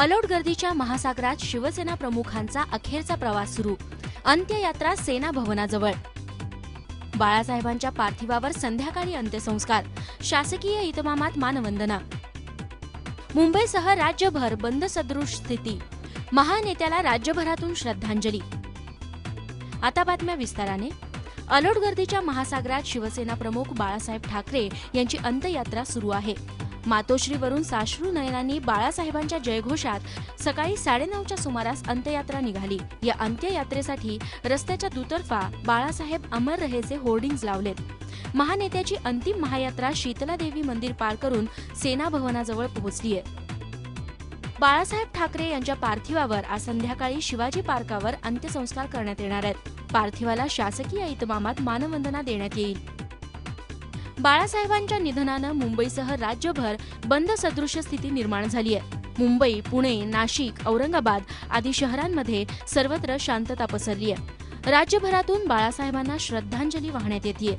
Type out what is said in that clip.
अलोट गर्दीच्या महासागरात शिवसेना प्रमुखांचा अखेरचा प्रवास सुरू. अंत्ययात्रा सेना भवनाजवळ. बाळासाहेबांच्या पार्थिवावर संध्याकाळी अंत्यसंस्कार. शासकीय इतमामात मानवंदना. मुंबईसह राज्यभर बंद सदृश स्थिती. महानेत्याला राज्यभरातून श्रद्धांजली. आता बातम्या विस्ताराने. अलोट गर्दीच्या महासागरात शिवसेना प्रमुख बाळासाहेब ठाकरे यांची अंत्ययात्रा सुरू आहे. मातोश्रीवरून साश्रू नयनांनी बाळासाहेबांच्या जयघोषात सकाळी साडेनऊच्या सुमारास अंत्ययात्रा निघाली. या अंत्ययात्रेसाठी रस्त्याच्या दुतर्फा बाळासाहेब अमर रहेचे होर्डिंग्ज लावलेत. महानेत्याची अंतिम महायात्रा शीतलादेवी मंदिर पार करून सेना भवनाजवळ पोहोचलीय. बाळासाहेब ठाकरे यांच्या पार्थिवावर आज संध्याकाळी शिवाजी पार्कावर अंत्यसंस्कार करण्यात येणार आहेत. पार्थिवाला शासकीय इतमामात मानवंदना देण्यात येईल. बाळासाहेबांच्या निधनानं मुंबईसह राज्यभर बंद सदृश स्थिती निर्माण झाली आहे. मुंबई पुणे नाशिक औरंगाबाद आदी शहरांमध्ये सर्वत्र शांतता पसरली आहे. राज्यभरातून बाळासाहेबांना श्रद्धांजली वाहण्यात येते